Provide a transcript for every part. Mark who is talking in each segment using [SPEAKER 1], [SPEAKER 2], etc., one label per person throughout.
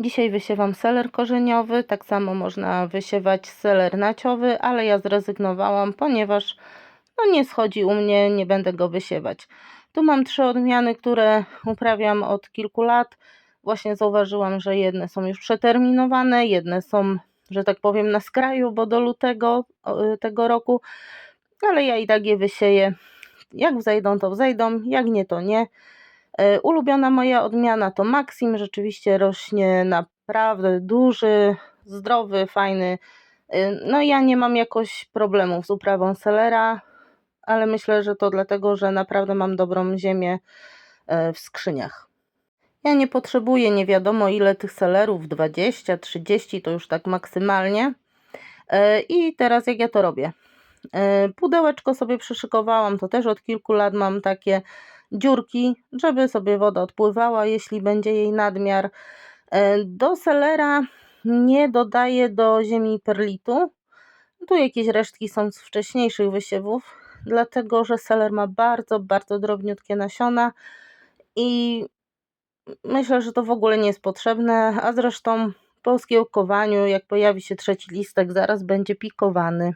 [SPEAKER 1] Dzisiaj wysiewam seler korzeniowy, tak samo można wysiewać seler naciowy, ale ja zrezygnowałam, ponieważ no nie schodzi u mnie, nie będę go wysiewać. Tu mam trzy odmiany, które uprawiam od kilku lat. Właśnie zauważyłam, że jedne są już przeterminowane, jedne są, że tak powiem, na skraju, bo do lutego o, tego roku, ale ja i tak je wysieję. Jak wzejdą, to wzejdą, jak nie, to nie. E, Ulubiona moja odmiana to Maxim, rzeczywiście rośnie naprawdę duży, zdrowy, fajny. E, No ja nie mam jakoś problemów z uprawą selera, ale myślę, że to dlatego, że naprawdę mam dobrą ziemię e, w skrzyniach. Ja nie potrzebuję nie wiadomo ile tych selerów, 20, 30 to już tak maksymalnie. I teraz jak ja to robię? Pudełeczko sobie przyszykowałam, to też od kilku lat mam takie dziurki, żeby sobie woda odpływała, jeśli będzie jej nadmiar. E, Do selera nie dodaję do ziemi perlitu. Tu jakieś resztki są z wcześniejszych wysiewów, dlatego że seler ma bardzo, bardzo drobniutkie nasiona i myślę, że to w ogóle nie jest potrzebne, a zresztą po skiełkowaniu, jak pojawi się trzeci listek, zaraz będzie pikowany.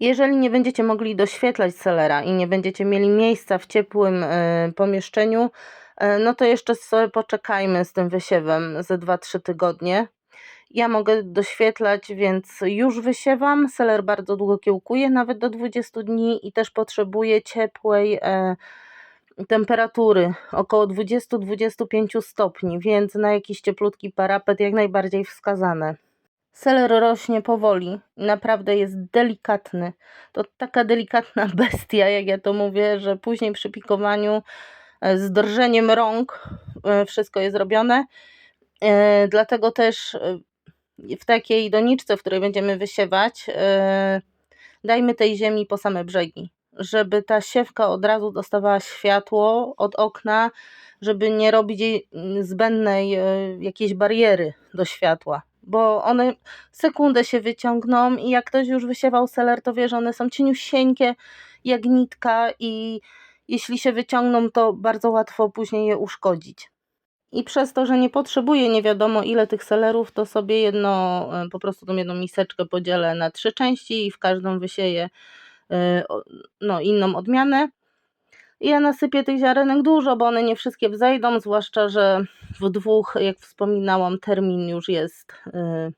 [SPEAKER 1] Jeżeli nie będziecie mogli doświetlać selera i nie będziecie mieli miejsca w ciepłym e, pomieszczeniu, e, no to jeszcze sobie poczekajmy z tym wysiewem ze 2-3 tygodnie. Ja mogę doświetlać, więc już wysiewam. Seler bardzo długo kiełkuje, nawet do 20 dni i też potrzebuje ciepłej e, temperatury, około 20-25 stopni, więc na jakiś cieplutki parapet jak najbardziej wskazane. Seler rośnie powoli, naprawdę jest delikatny. To taka delikatna bestia, jak ja to mówię, że później przy pikowaniu e, z drżeniem rąk e, wszystko jest robione. E, Dlatego też w takiej doniczce, w której będziemy wysiewać, dajmy tej ziemi po same brzegi, żeby ta siewka od razu dostawała światło od okna, żeby nie robić jej mm, zbędnej jakiejś bariery do światła, bo one sekundę się wyciągną i jak ktoś już wysiewał seler, to wie, że one są cieniusieńkie jak nitka i jeśli się wyciągną, to bardzo łatwo później je uszkodzić. I przez to, że nie potrzebuję nie wiadomo ile tych selerów, to sobie jedno, e, po prostu tą jedną miseczkę podzielę na trzy części i w każdą wysieję e, no, inną odmianę. Ja nasypię tych ziarenek dużo, bo one nie wszystkie wzejdą, zwłaszcza, że w dwóch, jak wspominałam, termin już jest e,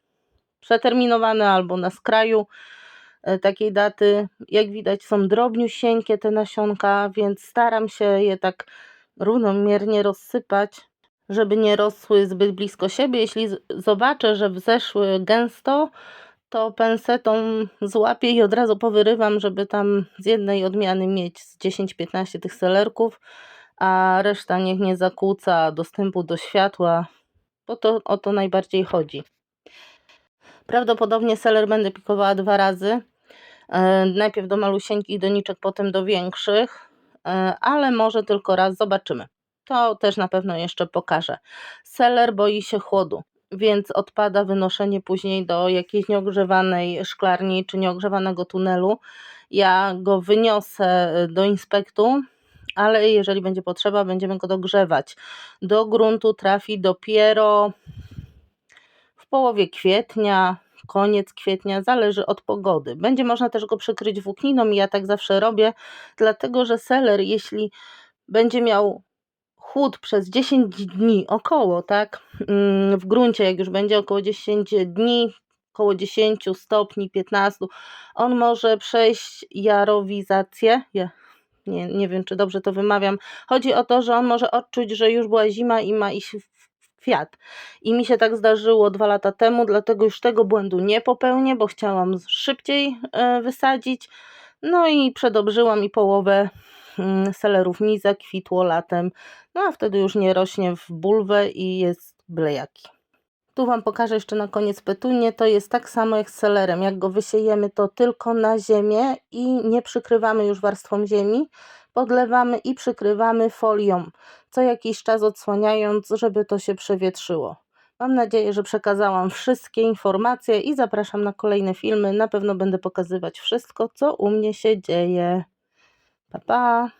[SPEAKER 1] przeterminowany albo na skraju e, takiej daty. Jak widać są drobniusieńkie te nasionka, więc staram się je tak równomiernie rozsypać, żeby nie rosły zbyt blisko siebie. Jeśli zobaczę, że wzeszły gęsto, to pensetą złapię i od razu powyrywam, żeby tam z jednej odmiany mieć z 10-15 tych selerków, a reszta niech nie zakłóca dostępu do światła, bo to o to najbardziej chodzi. Prawdopodobnie seler będę pikowała dwa razy. E, Najpierw do malusieńkich doniczek, potem do większych, e, ale może tylko raz zobaczymy. To też na pewno jeszcze pokażę. Seler boi się chłodu, więc odpada wynoszenie później do jakiejś nieogrzewanej szklarni czy nieogrzewanego tunelu. Ja go wyniosę e, do inspektu, ale jeżeli będzie potrzeba, będziemy go dogrzewać. Do gruntu trafi dopiero w połowie kwietnia, koniec kwietnia, zależy od pogody. Będzie można też go przykryć włókniną i ja tak zawsze robię, dlatego że seler, jeśli będzie miał chłód przez 10 dni około, tak, mm, w gruncie, jak już będzie około 10 dni, około 10 stopni, 15, on może przejść jarowizację. Ja, nie, nie wiem, czy dobrze to wymawiam. Chodzi o to, że on może odczuć, że już była zima i ma iść w kwiat. I mi się tak zdarzyło dwa lata temu, dlatego już tego błędu nie popełnię, bo chciałam szybciej e, wysadzić. No i przedobrzyłam i połowę selerów mi zakwitło latem. No a wtedy już nie rośnie w bulwę i jest byle jaki. Tu Wam pokażę jeszcze na koniec petunię. To jest tak samo jak z selerem. Jak go wysiejemy, to tylko na ziemię i nie przykrywamy już warstwą ziemi. Podlewamy i przykrywamy folią, co jakiś czas odsłaniając, żeby to się przewietrzyło. Mam nadzieję, że przekazałam wszystkie informacje i zapraszam na kolejne filmy. Na pewno będę pokazywać wszystko, co u mnie się dzieje. Pa, pa!